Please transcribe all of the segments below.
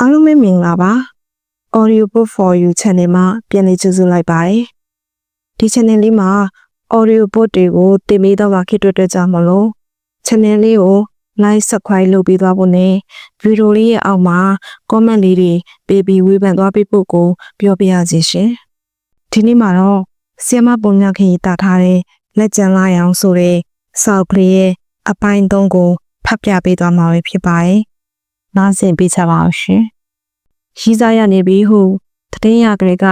အားလုံးပဲမင်္ဂလာပါ Audio Book for You Channel မှာပြန်လည်ကြိုဆိုလိုက်ပါတယ်ဒီ channel လေးမှာ Audio Book တွေကိုတင်ပေးတော့မှာဖြစ်တဲ့အတွက်ကြောင့်မလို့ channel လေးကို like subscribe လုပ်ပေးသွားဖို့နဲ့ဗီဒီယိုလေးရဲ့အောက်မှာ comment လေးတွေပေးပြီးဝေဖန်သွားပေးဖို့ကိုပြောပြရစီရှင်ဒီနေ့မှာတော့ဆီယမပုံညခင်ရေးတာထားတဲ့လက်ကျန်လာရောင်ဆိုတဲ့စောက်ကလေးရဲ့အပိုင်း၃ကိုဖတ်ပြပေးသွားမှာပဲဖြစ်ပါတယ် နားဆင်ပေးချပါအောင်ရှင်ရီးစားရနေပြီဟုတည်င်းရကလေးက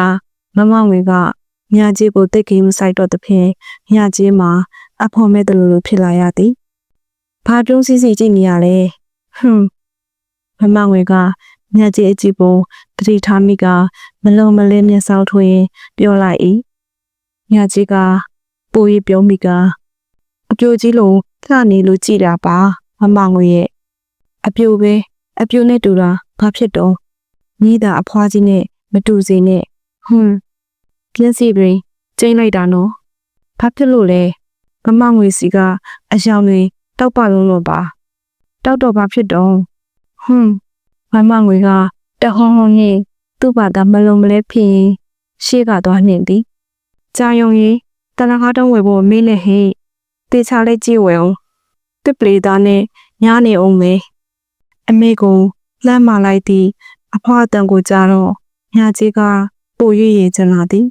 မမငွေကမြာကြီးကိုတိတ်ကြီးမဆိုင်တော့သဖြင့်မြာကြီးမှာအဖော်မဲ့တလူလူဖြစ်လာရသည်။ဘာတုံးစီစီကြည့်နေရလဲ။ဟွန်းမမငွေကမြာကြီးအကြည့်ပုံတတိထားမိကမလုံမလဲမျက်စောင်းထွင်းပြောလိုက်၏။မြာကြီးကပိုရီပြောမိကအပြိုကြီးလိုလှနေလို့ကြည်တာပါမမငွေရဲ့အပြိုပဲ အပြိုနဲ့တူတာဘာဖြစ်တော့ညီးတာအဖွားကြီးနဲ့မတူစေနဲ့ဟွန်းပြင်းစီတွေကျင်းလိုက်တာနော်ဘာဖြစ်လို့လဲမမငွေစီကအယောင်တွေတောက်ပလုံးလို့ပါတောက်တော့ဘာဖြစ်တော့ဟွန်းမမငွေကတဟုံးဟုံးကြီးသူ့ဘာသာမလုံးမလဲဖြစ်ရင်ရှေ့ကသွားနှင်သည်ကြာယုံကြီးတနခါတော့ဝယ်ဖို့မေးနဲ့ဟေးတေချာလေးကြည့်ဝယ်အောင်တစ်ပလီသားနဲ့ညားနေအောင်မေ အမေကိုလှမ်းမလိုက်သည်အဖွားအတန်ကိုကြားတော့ညာကြီးကပိုရွရည်ချင်လာသည်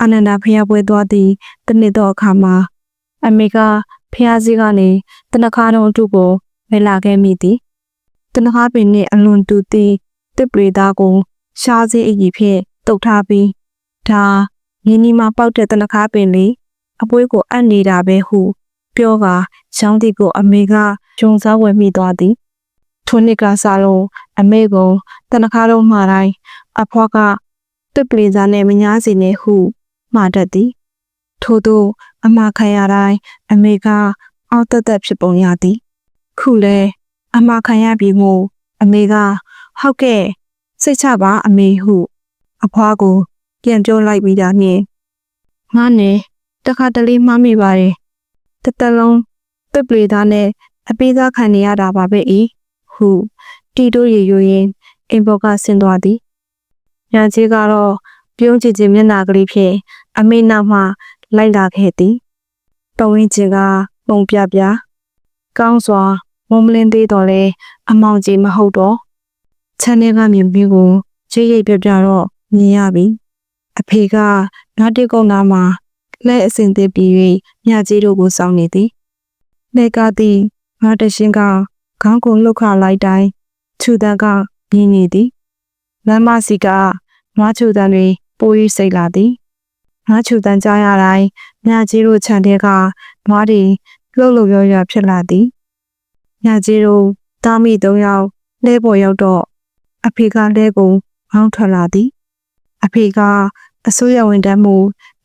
အာနန္ဒာဖျားပွဲသွားသည်တနေ့တော့အခါမှာအမေကဖျားစည်းကနေတနခါတော့အတူကိုဝယ်လာခဲ့မိသည်တနခါပင်နှင့်အလွန်တူသည်တစ်ပရိသားကိုရှားစည်းအကြီးဖြင့်တုတ်ထားပြီးဒါရင်းနီမှာပေါက်တဲ့တနခါပင်လေးအပွေးကိုအပ်နေတာပဲဟု ပြောကချောင်းတီကိုအမေကဂျုံစားဝယ်မိသွားသည် ထိုနှစ်ကစားလုံးအမေကတနခါတော့မှာတိုင်းအဖွားကတစ်ပလီစာနဲ့မညာစီနေဟုမှာတတ်သည်ထို့သောအမခံရတိုင်းအမေကအောက်တက်တက်ဖြစ်ပုံရသည် ခုလဲအမခံရပြီမို့အမေကဟုတ်ကဲ့စိတ်ချပါအမေဟု အဖွားကို ပြန်ပြောလိုက်ပြီးတာနှင့်ငါနဲ့တခါတလေမှားမိပါတယ်တသက်လုံးတစ်ပလီသားနဲ့အပေးသားခံနေရတာပါပဲဤ ဟုတီတိုးရီယူရင်အိမ်ဘော်ကဆင်းသွားသည်။ညာကြီးကတော့ပြုံးကြည့်ကြည့်မျက်နှာကလေးဖြင့်အမေနောက်မှလိုက်လာခဲ့သည်။ပဝင်းကြီးကပုံပြပြကောင်းစွာမုံမလင်းသေးတော်လဲအမောင်ကြီးမဟုတ်တော့ချမ်းထဲကမြင်ပြီးကိုချိတ်ရိပ်ပြပြတော့မြင်ရပြီ။အဖေကငါတိကုန်းသားမှာလက်အစင်သေးပြီး၍ညကြီးတို့ကိုစောင်းနေသည်။လက်ကားသည်ငါတရှင်က ခေါင်းကိုလှုပ်ခလိုက်တိုင်းခြူတန်းကမြင်နေသည်လမ်းမစီကနွားခြူတန်းတွေပိုးရီစိတ်လာသည်နွားခြူတန်းကြားရတိုင်းမြကြီးတို့ခြံထဲကနွားတွေလှုပ်လှုပ်ရွရွဖြစ်လာသည်မြကြီးတို့တားမိသုံးယောက်လဲပေါ်ရောက်တော့အဖေကလဲကိုမောင်းထွက်လာသည် အဖေကအစိုးရဝန်တန်းမှု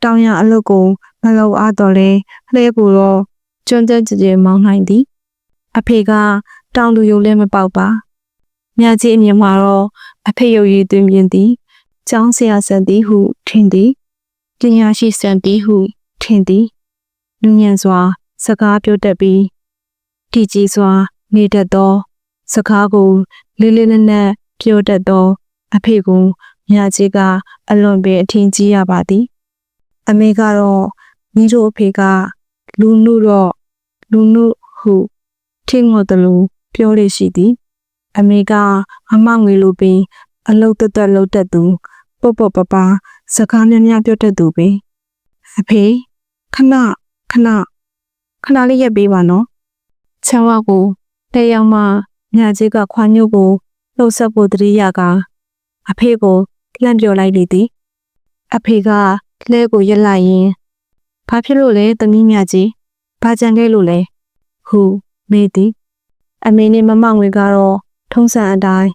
တောင်ရအလုပ်ကိုမလုပ်အားတော့လဲလဲကိုတော့ကျွန်းကျကြကြမောင်းနိုင်သည် အဖေက တောင်လူယုံလည်းမပေါက်ပါမြကြီးအမြင်မှာတော့အဖေရုပ်ရည်သွင်းမြင်သည်ကျောင်းဆရာဆန်သည်ဟုထင်သည်ပညာရှိဆန်သည်ဟုထင်သည်လူညံစွာ စကားပြောတတ်ပြီးတည်ကြည်စွာ နေတတ်သော စကားကိုလေးလေးနက်နက်ပြောတတ်သော အဖေကိုမြကြီးကအလွန်ပင်အထင်ကြီးရပါသည် အမေကတော့ညီတို့အဖေကလူနုတော့လူနုဟုထင်ငေါ်တယ်လို့ ပြောလေရှိသည်အမေကအမငွေလိုပင် အလုတ်တက်တက်လုတ်တက်သူပုတ်ပုတ်ပပစကားများများပြောတတ်သူပဲအဖေခဏခဏခဏလေးရက်ပေးပါနော်ချမ်းဝကိုတဲ့ရောက်မှညကြီးကခွာညုတ်ကိုလှုပ်ဆက်ဖို့တတိယကအဖေကိုလှမ်းပြောလိုက်လေသည်အဖေကလဲကိုရက်လိုက်ရင်ဘာဖြစ်လို့လဲသမီးမြကြီးဘာကြံခဲ့လို့လဲဟုမေးသည် အမေနဲ့မမငွေကတော့ထုံးစံအတိုင်း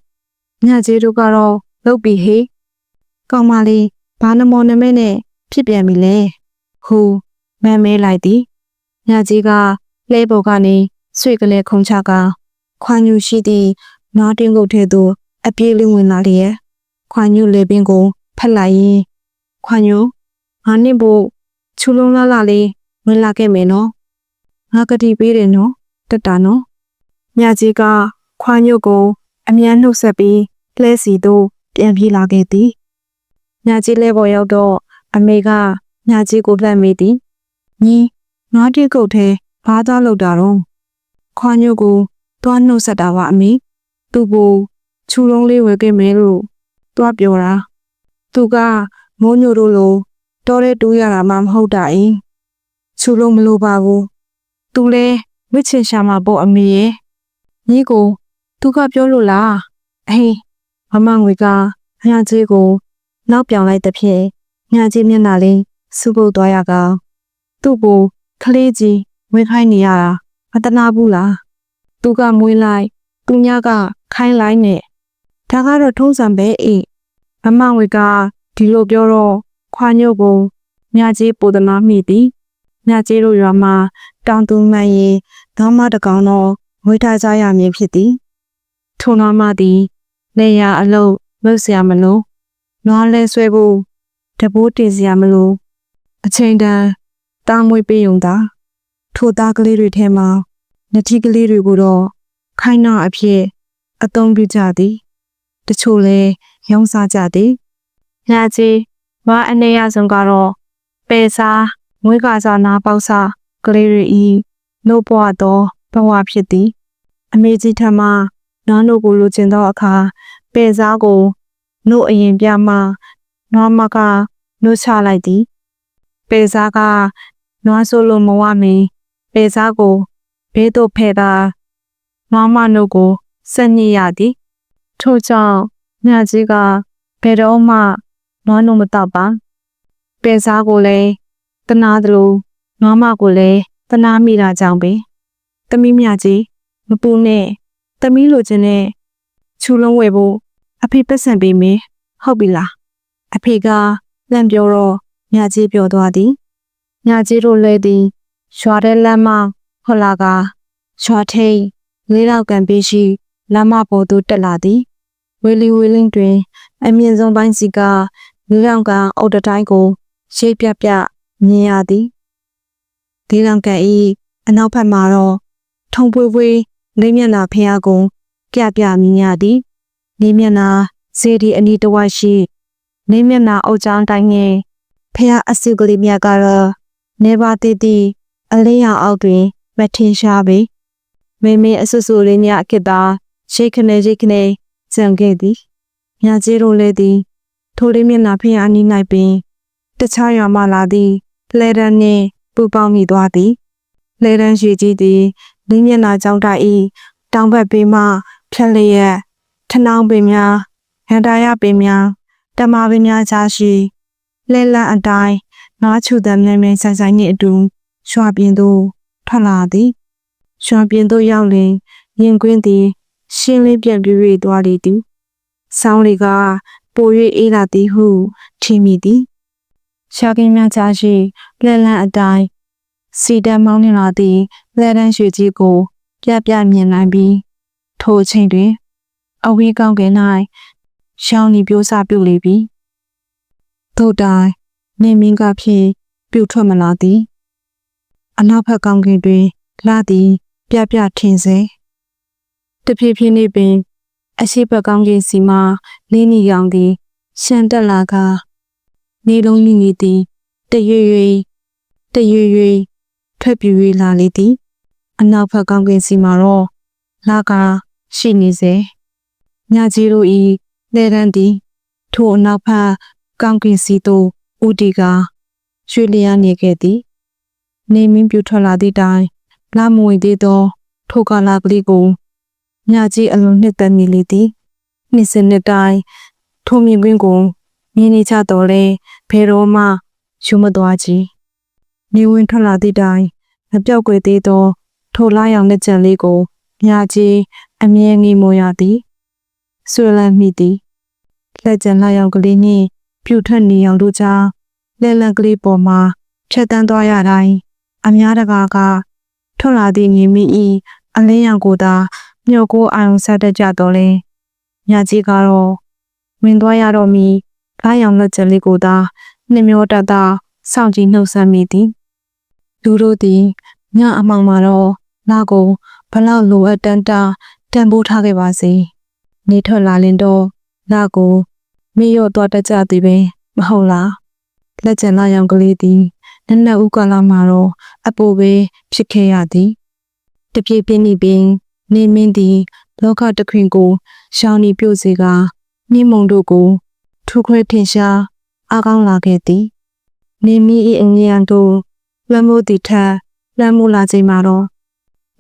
ညကြီးတို့ကတော့လုတ်ပြီးဟေးကောင်မလေးဘာနမောနမဲနဲ့ဖြစ်ပြန်ပြီလဲဟူမမ်းမဲလိုက်သည်ညကြီးကလဲပေါ်ကနေဆွေကလေးခုံချကခွာညူရှိသည့်နားတင်းကုတ်ထဲသို့အပြေးလေးဝင်လာလျက်ခွာညူလေပင်ကိုဖက်လိုက်ရင်ခွာညူငါနှစ်ဖို့ချူလုံးလာလာလေးဝင်လာခဲ့မယ်နော်ငါကတိပေးတယ်နော်တက်တာနော် ညကြီးကခွာညုတ်ကို အမြန်နှုတ်ဆက်ပြီးလဲစီသို့ပြန်ပြေးလာခဲ့သည်ညကြီးလဲပေါ်ရောက်တော့အမေကညကြီးကိုလှမ်းမိသည်ညီနွားတိကုတ်ထဲဘာသားလောက်တာတော့ခွာညုတ်ကိုတွားနှုတ်ဆက်တာပါအမေသူ့ကိုခြူလုံးလေးဝယ်ခဲ့မယ်လို့တွားပြောတာသူကမိုးညိုတို့လိုတော်တဲ့တူးရတာမှမဟုတ်တာအင်းခြူလုံးမလိုပါဘူးသူလဲဝစ်ချင်ရှာမှာပေါ့အမေရဲ့ ညီကိုသူကပြောလို့လားအေးမမငွေကညကြီးကို နောက်ပြောင်လိုက်တဲ့ဖြင့်ညကြီးမျက်နှာလေးစူပုတ်သွားရကောင်သူ့ကိုခလေးကြီးဝေခိုင်းနေရတာမတနာဘူးလားသူကမွေးလိုက် သူညကခိုင်းလိုက်နဲ့ဒါကတော့ထုံးစံပဲအေးမမငွေကဒီလိုပြောတော့ခွာညုတ်ကိုညကြီးပိုဒနာမိသည်ညကြီးတို့ရွာမှာတောင်သူမှန်ရင်ဓမ္မတကောင်တော့ ဝေထားကြရမည်ဖြစ်သည်ထို့နွားမသည်နေရအလုံးလုပ်เสียမလို့နွားလဲဆွဲဖို့တပိုးတင်เสียမလို့အချိန်တန်တားမွေးပေးုံသာထိုသားကလေးတွေထဲမှာနတိကလေးတွေကိုတော့ခိုင်းနာအဖြစ်အသုံးပြုကြသည်တချို့လဲရောင်းစားကြသည်ညကြီးမအနေရဆုံးကတော့ပေစားမွေးကစားနာပေါက်စားကလေးတွေဤနှုတ်ပွားသော ဘဝဖြစ်သည် အမေကြီးထမနွားတို့ကိုလိုချင်သောအခါပေစားကိုနှုတ်အရင်ပြမှနွားမကနှုတ်ချလိုက်သည်ပေစားကနွားဆိုလိုမဝမီပေစားကိုဘေးသို့ဖယ်တာနွားမနှုတ်ကိုဆက်ညစ်ရသည်ထို့ကြောင့်ညကြီးကဘယ်တော့မှနွားနှုတ်မတော့ပါပေစားကိုလည်းတနာသလိုနွားမကိုလည်းတနာမိတာကြောင့်ပဲ တမီးမြကြီးမပူနဲ့တမီးလိုချင်တဲ့ချူလုံးဝယ်ဖို့အဖေပတ်စံပေးမယ်ဟုတ်ပြီလားအဖေကလန့်ပြောတော့ညကြီးပြောသွားသည်ညကြီးတို့လဲသည်ရွာတဲ့လမ်းမဟောလာကရွာထိတ်လေးတော့ကန်ပေးရှိလမ်းမပေါ်သို့တက်လာသည်ဝေလီဝေလင်းတွင် အမြင့်ဆုံးပိုင်းစီကလေးတော့ကန်အုတ်တတိုင်းကိုရှိတ်ပြပြမြင်ရသည်ဒီလောင်ကန်ဤအနောက်ဘက်မှာတော့ ထုံပွေးပွေးလေးမျက်နှာဖျားကုန်ပြပြမြင်ရသည်လေးမျက်နှာစေဒီအနီးတစ်ဝိုက်ရှိလေးမျက်နှာအုတ်ချောင်းတိုင်းငယ်ဖျားအစုကလေးမြတ်ကတော့နေပါတည်တည်အလေးရောင်အောက်တွင် မထင်ရှားပေမေမေအဆူဆူလေးညအခစ်သာရှိခနေရှိခနေစံခဲ့သည်မြကြီးတို့လည်းသည် ထိုလေးမျက်နှာဖျားအနီး၌ပင် တခြားရွာမှလာသည်လဲရန်နှင့်ပူပေါင်းမိသွားသည်လဲရန်ရွှေကြီးသည် လင်းမျက်နှာကြောင့်တိုက်ဤတောင်ဘက်ပေးမှဖြက်လျက်ထနောင်းပင်များဟန်တာရပင်များတမပင်များချာရှိလဲလန့်အတိုင်းနားချူတဲ့မြဲမြဲဆိုင်ဆိုင်နှင့်အတူရွှာပြင်သို့ထွက်လာသည်ရွှာပြင်သို့ရောက်လင်ရင်ကွင်းသည်ရှင်းလင်းပြန့်ပြည့်၍သွားလေသည်ဆောင်းတွေကပို၍အေးလာသည်ဟုထင်မိသည်ရှာကင်းများချာရှိလဲလန့်အတိုင်းစီတမ်းမောင်းနေလာသည့် လက်တန်းရွှေကြီးကို ပြပြမြင်နိုင်ပြီးထိုအချိန်တွင် အဝေးကောင်းကင်၌ရှောင်းဒီပြိုးစားပြုတ်လေပြီသို့တိုင်နေမင်းကဖြင့်ပြုတ်ထွက်မလာသည်အနောက်ဘက်ကောင်းကင်တွင်လာသည် ပြပြထင်စေတဖြည်းဖြည်းနေပင် အရှိဘက်ကောင်းကင်စီမှလင်းနီရောင်သည်ရှန်တက်လာကနေလုံးမိမိသည်တရွေ့ရွေ့တရွေ့ရွေ့ထွက်ပြူ၍လာလေသည် အနောက်ဘက်ကောင်းကင်စီမှာတော့လာကရှိနေစေညကြီးတို့ဤလေရန်သည်ထိုအနောက်ဘက်ကောင်းကင်စီသို့ဦးတီကရွှေလျားနေခဲ့သည် နေမင်းပြူထွက်လာသည့်တိုင်လာမဝင်သေးသော ထိုကလာကလေးကိုညကြီးအလွန်နှစ်သက်မိလေသည်နှစ်စနစ်တိုင်းထိုမြင်ကွင်းကိုမြင်နေကြတော့လဲဘယ်တော့မှယူမသွားကြည်နေဝင်ထွက်လာသည့်တိုင်မပြောက်ကွယ်သေးသော ထိုလာရောင်လက်ကျန်လေးကိုမြာကြီးအမြဲငီးမောရသည်ဆွေလန်းမိသည်လက်ကျန်လာရောင်ကလေးနှင့်ပြူထွက်နေရောင်တို့ကြားလက်လက်ကလေးပေါ်မှာဖြတ်တန်းသွားရတိုင်းအများတကာကထွက်လာသည့်ညီမိဤအလင်းရောင်ကိုသာမျောကိုအာရုံဆက်တတ်ကြတော့လဲမြာကြီးကတော့ဝင်သွားရတော့မီလာရောင်လက်ကျန်လေးကိုသာနှမျောတတ်တာစောင့်ကြည့်နှုတ်ဆက်မိသည်လူတို့သည်ညအမောင်မှာတော့ လာကိုဘလောက်လိုအပ်တန်တာတန်ဖိုးထားခဲ့ပါစေနေထွက်လာလင်တော့လာကိုမေ့ရော့သွားတတ်ကြသည်ပင်မဟုတ်လားလက်ကျန်လာရောင်ကလေးသည်နက်နက်ဦးကလာမှာတော့အပိုပဲဖြစ်ခဲ့ရသည်တပြေးပြင်းနေပင်နေမင်းသည်လောကတစ်ခွင်ကိုရှောင်းနေပြုတ်စေကနှင်းမုံတို့ကိုထူခွဲထင်ရှားအားကောင်းလာခဲ့သည်နေမီ၏အငြင်းတို့လွှမ်းမိုးသည်ထက်လွှမ်းမိုးလာချိန်မှာတော့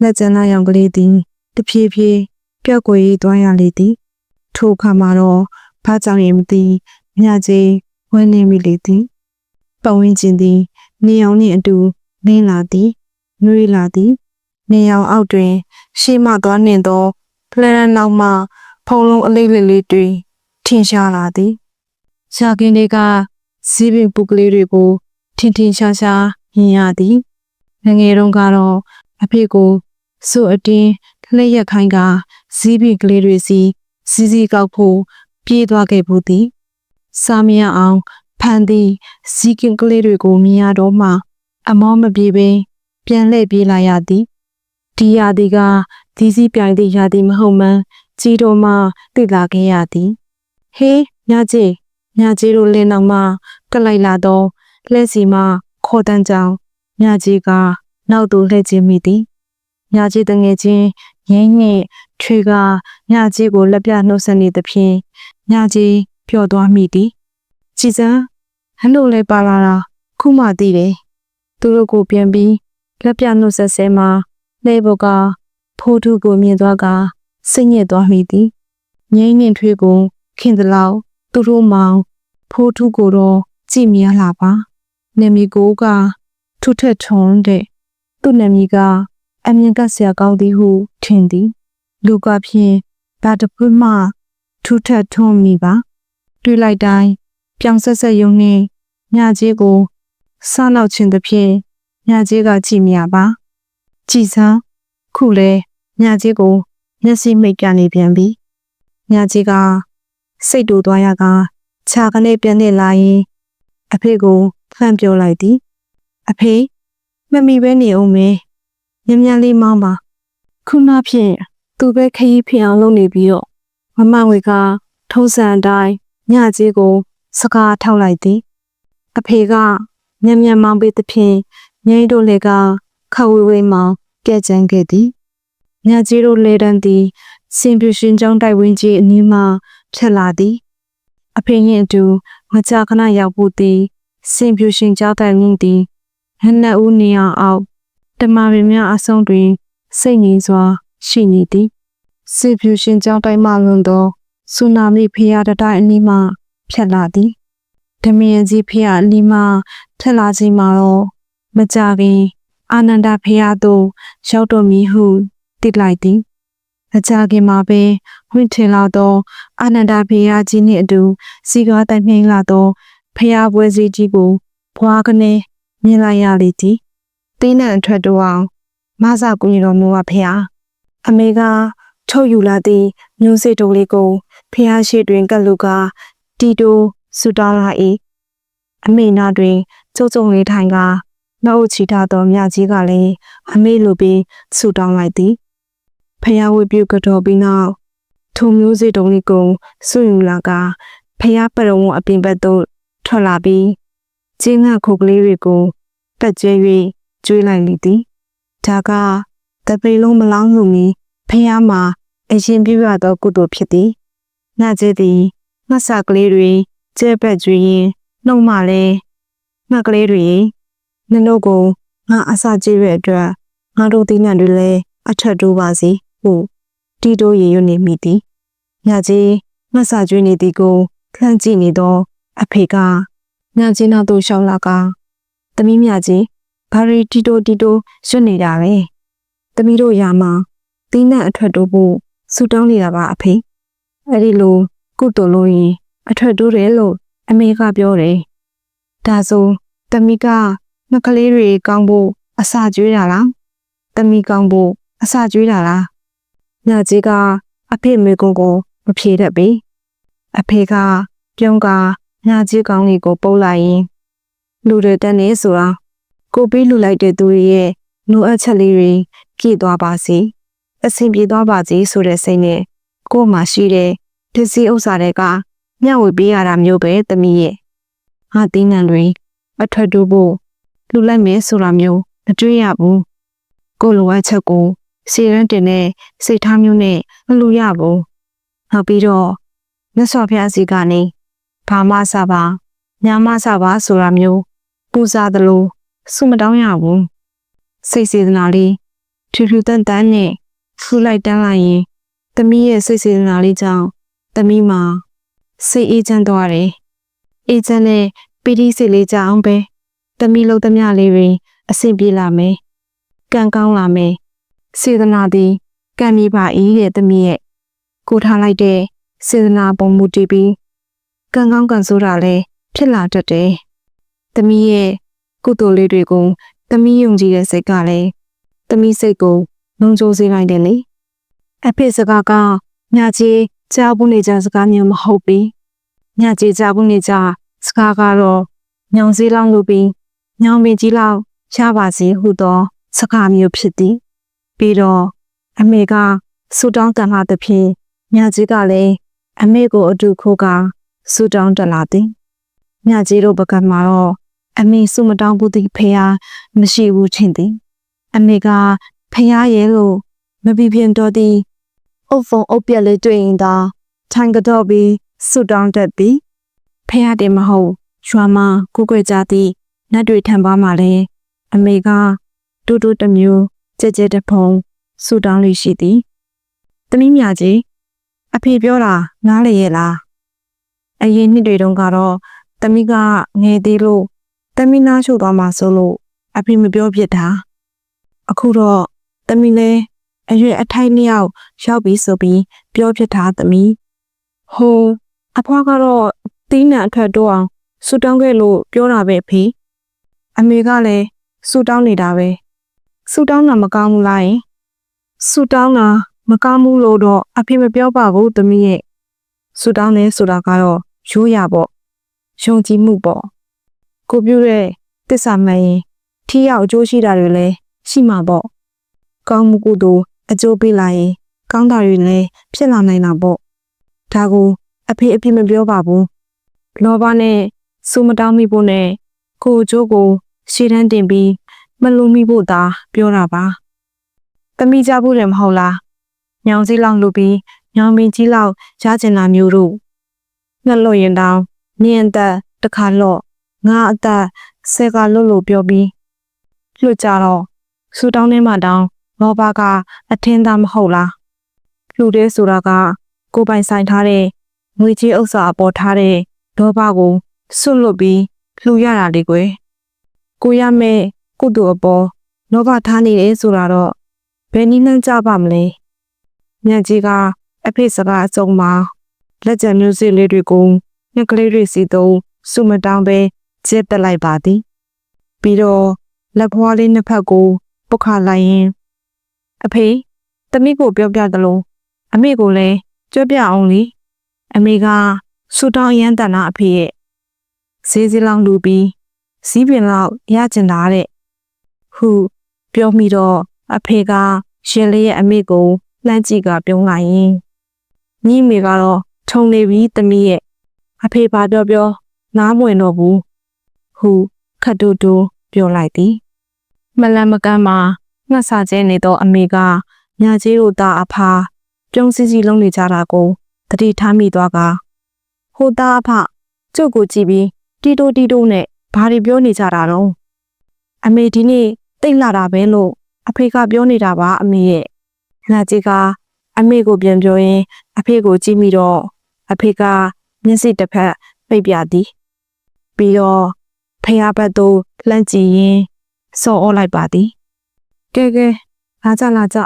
လက်ကျန်လာရောင်ကလေးသည်တဖြည်းဖြည်းပျောက်ကွယ်ရေးသွားရလေသည်ထိုအခါမှာတော့ဘာကြောင့်ရင်မသိမြကြီးဝန်းနေမိလေသည်ပတ်ဝန်းကျင်သည် နေအောင်နှင့်အတူလင်းလာသည်နှွေးလာသည် နေအောင်အောက်တွင် ရှေ့မှသွားနှင့်သောဖလန်နောက်မှ ဖုံလုံးအလေးလေးလေးတွေထင်ရှားလာသည်ရှာကင်းတွေကဇီးပင်ပုကလေးတွေကိုထင်ထင်ရှားရှားမြင်ရသည်ငယ်ငယ်တုန်းကတော့အဖေကို စွအတင်းလျှက်ရက်ခိုင်းကဇီးပင်ကလေးတွေစီစီစီကောက်ဖို့ပြေးသွားခဲ့ဘူးသည်စာမရအောင်ဖန်သည်ဇီးကင်ကလေးတွေကိုမြင်ရတော့မှ အမောမပြေပင် ပြန်လှည့်ပြေးလာရသည်ဒီရာဒီကဒီစီပြိုင်သည့်ရာဒီမဟုတ်မှန်းကြီးတော်မှသိလာခဲ့ရသည်ဟေးညကြီးညကြီးတို့လင်းအောင်မှကလိုက်လာတော့လက်စီမှခေါ်တန်းကြောင်ညကြီးကနောက်သို့လှည့်ခြင်းမိသည် ညကြီးတငယ်ချင်းရင်းနှင့်ထွေကညကြီးကိုလက်ပြနှုတ်ဆက်နေသဖြင့်ညကြီးပျော်သွားမိသည်ကြည်စံဟန်တို့လည်းပါလာတာခုမှသိတယ်သူတို့ကိုပြန်ပြီးလက်ပြနှုတ်ဆက်ဆဲမှာလဲဘောကဖိုးထုကိုမြင်သွားကစိတ်ညစ်သွားမိသည်ငိမ့်နှင့်ထွေးကိုခင်သလောက်သူတို့မောင်ဖိုးထုကိုတော့ကြည့်မြင်လာပါနေမီကိုကထုထက်ထွန်းတဲ့သူ့နာမည်က အမြင်ကဆရာကောင်းသည်ဟုထင်သည်လူကဖြင့်ဒါတပွမှထူထက်ထွန်းမိပါတွေးလိုက်တိုင်းပြောင်ဆက်ဆက်ယုံနှင့်ညကြီးကိုစားနောက်ခြင်းသဖြင့်ညကြီးကကြည့်မြပါကြည်စမ်းခုလဲညကြီးကိုမျက်စိမိတ်ပြနေပြန်ပြီညကြီးကစိတ်တူသွားရကခြာကနေပြန်နေလာရင်အဖေကိုဖန်ပြောလိုက်သည်အဖေမမီပဲနေအောင်မေ မြန်မြန်လေးမောင်းပါခုနဖြင့်သူပဲခရီးဖြစ်အောင်လုပ်နေပြီးတော့မမငွေကထုံးစံအတိုင်းညကြီးကို စကားထောက်လိုက်သည်အဖေကမြန်မြန်မောင်းပေးသဖြင့်မြိန်းတို့လည်းကခဝေဝေမောင်းကဲ့ကြံခဲ့သည်ညကြီးတို့လေတန်းသည်စင်ပြူရှင်ကျောင်းတိုက်ဝင်းကြီးအနီးမှဖြစ်လာသည်အဖေနှင့်အတူမကြာခဏရောက်ဖို့သည်စင်ပြူရှင်ကျောင်းတိုက်ဝင်းသည်ဟန်နဦးနေအောင် တမပင်များအဆုံးတွင် စိတ်ငြိမ်စွာ ရှိနေသည်စေဖြူရှင်ကြောင်းတိုင်းမှလွန်သောဆူနာမီဖျားတတိုင်းအနီးမှဖြတ်လာသည်ဓမယန်ကြီးဖျားအနီးမှဖြတ်လာခြင်းမှာတော့မကြခင်အာနန္ဒဖျားသို့ရောက်တော်မူဟုသိလိုက်သည်အကြခင်မှာပင်ဝင့်ထင်လာသောအာနန္ဒဖျားကြီးနှင့်အတူစီကားတိုင်နှိမ့်လာသောဖျားပွဲစည်းကြီးကိုဘွားကနေမြင်လိုက်ရလေသည် တင်းနဲ့အထွက်တော့အောင်မဆကူညီတော်မူပါဖေဟာအမေကထုတ်ယူလာသည့်မျိုးစိတ်တို့လေးကိုဖေဟာရှိတွင်ကပ်လူကတီတိုဆူတောင်းလာ၏အမေနာတွင်ကျုပ်ကျုံလေးထိုင်ကနှုတ်ချီထားသောမြကြီးကလည်းအမေလိုပြီးဆူတောင်းလိုက်သည်ဖះဝေပြုကတော်ပြီးနောက်ထုံမျိုးစိတ်တုံးလေးကိုစွန့်ယူလာကဖះပရဝုံအပြင်ဘက်သို့ထွက်လာပြီးကျင်းငှခုတ်ကလေးတွေကိုတက်ကျဲ၍ ကျွေးလိုက်လိသည်ဒါကတပိလုံးမလောင်းယူမီဖះမှာအရင်ပြရသောကုသိုလ်ဖြစ်သည်နှကျဲသည်ငှက်ဆကလေးတွေကျဲပက်ကျွေးရင်နှုတ်မှလည်းငှက်ကလေးတွေနင်တို့ကိုငါအစာကြည့်ရတဲ့အတွက်ငါတို့တိနံတွေလည်းအထက်တိုးပါစီဟုတီတိုးရေရွနေမိသည်ညကြီးငှက်ဆကျွေးနေသည်ကိုလှမ်းကြည့်နေသော အဖေကညကြီးနောက်သို့ရှောင်းလာကသမီးမြကြီး ဘာရီတီတိုတီတိုရွတ်နေတာပဲသမီးတို့ရာမှာတီးနှံ့အထွက်တိုးဖို့ဆူတောင်းနေတာပါအဖေအဲ့ဒီလိုကုတုလို့ရင်အထွက်တိုးတယ်လို့အမေကပြောတယ်ဒါဆိုသမီးကနှကလေးတွေကောင်းဖို့အစာကျွေးတာလားသမီးကောင်းဖို့အစာကျွေးတာလားညကြီးကအဖေမေကုန်းကိုမဖြေတတ်ပြီအဖေကပြုံးကညကြီးကောင်းလေးကိုပုတ်လိုက်ရင်လူတွေတက်နေဆိုတာ ကိုပေးလူလိုက်တဲ့သူတွေရဲ့လိုအပ်ချက်လေးတွေပြည့်သွားပါစေအဆင်ပြေသွားပါစေဆိုတဲ့စိတ်နဲ့ကို့မှာရှိတဲ့ပစ္စည်းဥစ္စာတွေကမျှဝေပေးရတာမျိုးပဲသမီးရဲ့ငါတင်းနံတွေအထွက်တူဖို့လူလိုက်မယ်ဆိုတာမျိုးမတွေ့ရဘူးကိုလိုအပ်ချက်ကိုစီရန်တင်တဲ့စိတ်ထားမျိုးနဲ့မလူရဘူးနောက်ပြီးတော့မြတ်စွာဘုရားစီကနေဘာမဆပါညာမဆပါဆိုတာမျိုးပူဇာသလို ဆုမတောင်းရဘူးစိတ်စေတနာလေးထူးထူးတန်တန်နဲ့ဖူလိုက်တန်းလိုက်ရင်သမီးရဲ့စိတ်စေတနာလေးကြောင့်သမီးမှာစိတ်အေးချမ်းသွားတယ်အေးချမ်းတဲ့ပီတိစိတ်လေးကြောင့်ပဲသမီးလုံးသမျှလေးတွေအဆင်ပြေလာမယ်ကံကောင်းလာမယ်စေတနာသည်ကံမြပါ၏တဲ့သမီးရဲ့ကိုထားလိုက်တဲ့စေတနာပုံမူတည်ပြီးကံကောင်းကံဆိုးတာလည်းဖြစ်လာတတ်တယ်သမီးရဲ့ ကုသိုလ်လေးတွေကိုသမီးယုံကြည်တဲ့စိတ်ကလည်းသမီးစိတ်ကိုလုံခြုံစေနိုင်တယ်လေအဖေစကားကညကြီးကြားဘူးနေကြစကားမျိုးမဟုတ်ပြီညကြီးကြားဘူးနေကြစကားကတော့ညောင်စည်းလောင်းလို့ပြီးညောင်ပင်ကြီးလောက်ရပါစေဟုသောစကားမျိုးဖြစ်သည်ပြီးတော့အမေကဆူတောင်းတန်လာသည်ဖြင့်ညကြီးကလည်းအမေကိုအတူခိုးကဆူတောင်းတက်လာသည်ညကြီးတို့ဘကမှာတော့ အမေစုမတောင်းဘူးသည်ဖေဟာမရှိဘူးချင်းသည်အမေကဖះရဲလို့မပြပြင်းတော့သည်အုပ်ဖုံအုပ်ပြက်လေးတွေ့ရင်သာထိုင်ကတော့ပြီးဆွတောင်းတတ်သည်ဖះတယ်မဟုတ်ရွာမှာကိုကွယ်ကြသည်နတ်တွေထံပါမှလည်းအမေကတူတူတစ်မျိုးကြဲကြဲတဖုံဆွတောင်းလေးရှိသည်တမီးမြကြီးအဖေပြောတာနားလေရဲ့လားအရင်နှစ်တွေတုန်းကတော့တမီးကငယ်သေးလို့ တမီးနားချို့သွားမှဆိုလို့အဖေမပြောဖြစ်တာအခုတော့တမီးလဲအရွယ်အထိုက်နှစ်ယောက်ရောက်ပြီဆိုပြီးပြောဖြစ်တာတမီးဟိုအဖွားကတော့တင်းနံအထက်တော့အောင်ဆူတောင်းခဲ့လို့ပြောတာပဲဖေအမေကလည်းဆူတောင်းနေတာပဲဆူတောင်းတာမကောင်းဘူးလားယင်ဆူတောင်းတာမကောင်းဘူးလို့တော့အဖေမပြောပါဘူးတမီးရဲ့ဆူတောင်းနေဆိုတာကတော့ရိုးရပေါ့ယုံကြည်မှုပေါ့ ကိုပြုတဲ့တစ္ဆာမှန်ရင်ထီရောက်အကျိုးရှိတာတွေလည်းရှိမှာပေါ့ကောင်းမှုကုသိုလ်အကျိုးပေးလာရင်ကောင်းတာတွေလည်းဖြစ်လာနိုင်တာပေါ့ဒါကိုအဖေအဖေမပြောပါဘူးလောဘနဲ့စူမတောင်းမိဖို့နဲ့ကိုအကျိုးကိုရှေ့တန်းတင်ပြီးမလုံမိဖို့သာပြောတာပါတမိကြဖို့တယ်မဟုတ်လားညောင်စည်းလောက်လုပ်ပြီးညောင်မင်းကြီးလောက်ရကျင်တာမျိုးတို့ငှက်လို့ရင်တောင်နင်းအသက်တစ်ခါလော့ ငါအသက်ဆယ်ကလွတ်လို့ပြောပြီးလွတ်ကြတော့ဆူတောင်းထဲမှာတောင်းလောဘကအထင်းသားမဟုတ်လားလူတဲ့ဆိုတာကကိုယ်ပိုင်ဆိုင်ထားတဲ့ငွေကြီးဥစ္စာအပေါ်ထားတဲ့လောဘကိုဆွတ်လွတ်ပြီးလှူရတာလေကွယ်ကိုရမဲ့ကုသိုလ်အပေါ်လောဘထားနေတယ်ဆိုတာတော့ဘယ်နည်းနဲ့ကြပါမလဲမြတ်ကြီးကအဖေစကားအစုံမှာလက်ကျန်မျိုးစစ်လေးတွေကိုညကလေးတွေစီသုံးစုမတောင်းပဲ ကျက်တက်လိုက်ပါသည်ပြီးတော့လက်ဖွားလေးနှစ်ဖက်ကိုပုတ်ခလိုက်ရင်အဖေတမိကိုပြောပြသလိုအမေကိုလည်းကြွပြအောင်လीအမေကဆူတောင်းရမ်းတန်တာအဖေရဲ့ဈေးစည်းလောင်းလူပြီးစီးပင်လောက်ရကျင်တာတဲ့ဟုပြောမိတော့အဖေကရှင်လေးရဲ့အမေကိုလှမ်းကြည့်ကပြုံးလိုက်ရင်ညီမေကတော့ထုံနေပြီတမီးရဲ့အဖေဘာပြောပြောနားမဝင်တော့ဘူး ဟုခတ်တူတူပြောလိုက်သည်မလန်မကန်းမှာငှက်စာကျဲနေသောအမေကညာကြီးတို့သားအဖာပြုံးစည်းစည်းလုံးနေကြတာကိုတတိထားမိသွားကဟိုသားအဖကျုပ်ကိုကြည့်ပြီးတီတိုတီတိုနဲ့ဘာတွေပြောနေကြတာတော့အမေဒီနေ့တိတ်လာတာပဲလို့အဖေကပြောနေတာပါအမေရဲ့ညာကြီးကအမေကိုပြန်ပြောရင် အဖေကိုကြည့်မိတော့အဖေကမျက်စိတစ်ဖက်ပိတ်ပြသည် ပြီးတော့ ဖះဘက်သို့လှမ်းကြည့်ရင်စော်ဩလိုက်ပါသည်ကဲကဲလာကြလာကြ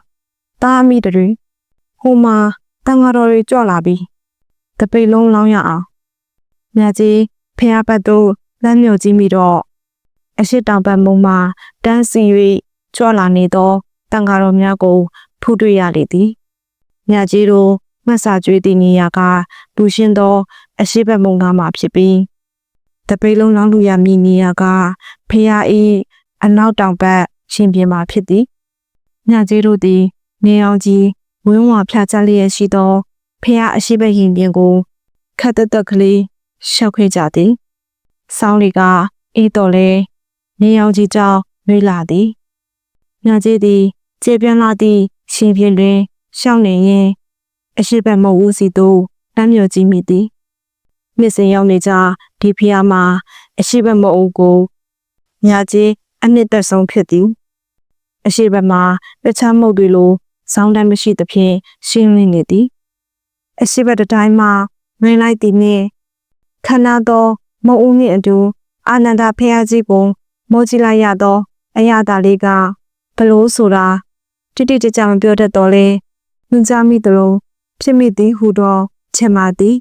တားမိတွေဟိုမှာတန်ဃာတော်တွေကြွလာပြီတပိတ်လုံးလောင်းရအောင်မြတ်ကြီးဖះဘက်သို့လမ်းမြို့ကြီးမိတော့အရှိတောင်ဘက်မုံမှာတန်းစီ၍ကြွလာနေသောတန်ဃာတော်များကိုဖူးတွေ့ရလေသည်မြတ်ကြီးတို့မှတ်စာကြွေးသည့်နေရာကလူရှင်းသော အရှိဘက်မုံကားမှာဖြစ်ပြီး တပိတ်လုံးလောင်းလူရမည်နေရာကဖះဤအနောက်တောင်ဘက်ရှင်ပြင်မှာဖြစ်သည်ညကြီးတို့သည် နေအောင်ကြီးဝင်းဝါဖြာချလျက်ရှိသောဖဖះအရှိဘရင်ပြင်ကိုခတ်တက်တက်ကလေးရှောက်ခဲ့ကြသည်။ဆောင်းလီကအေးတော်လဲနေအောင်ကြီးကြောင်ရွေးလာသည်။ညကြီးသည်ကျေပြန့်လာသည့်ရှင်ပြင်းတွင်ရှောင်းနေရင်အရှိဘမဟုတ်ဦးစီသို့တမ်းမြော်ကြည့်မိသည်။ မြစ်စင်ရောက်နေကြဒီဖះမှာအရှိဘမဟုတ်ကိုညကြီးအနှစ်သက်ဆုံးဖြစ်သည်။အရှိဘမှာတခြားမုတ်တွေလိုစောင်းတမ်းမရှိသဖြင့်ရှင်းလင်းနေသည်။အရှိဘတစ်တိုင်းမှာမင်းလိုက်သည်နှင့်ခန္ဓာသောမုံဦးနှင့်အတူအာနန္ဒဖះကြီးကိုမောကြည့်လိုက်ရသော အရာသာလေးကဘလို့ဆိုတာတိတိကျကျမပြောတတ်တော့လဲညွှန်ကြားမိသလိုဖြစ်မိသည်ဟူသောချက်မှသည်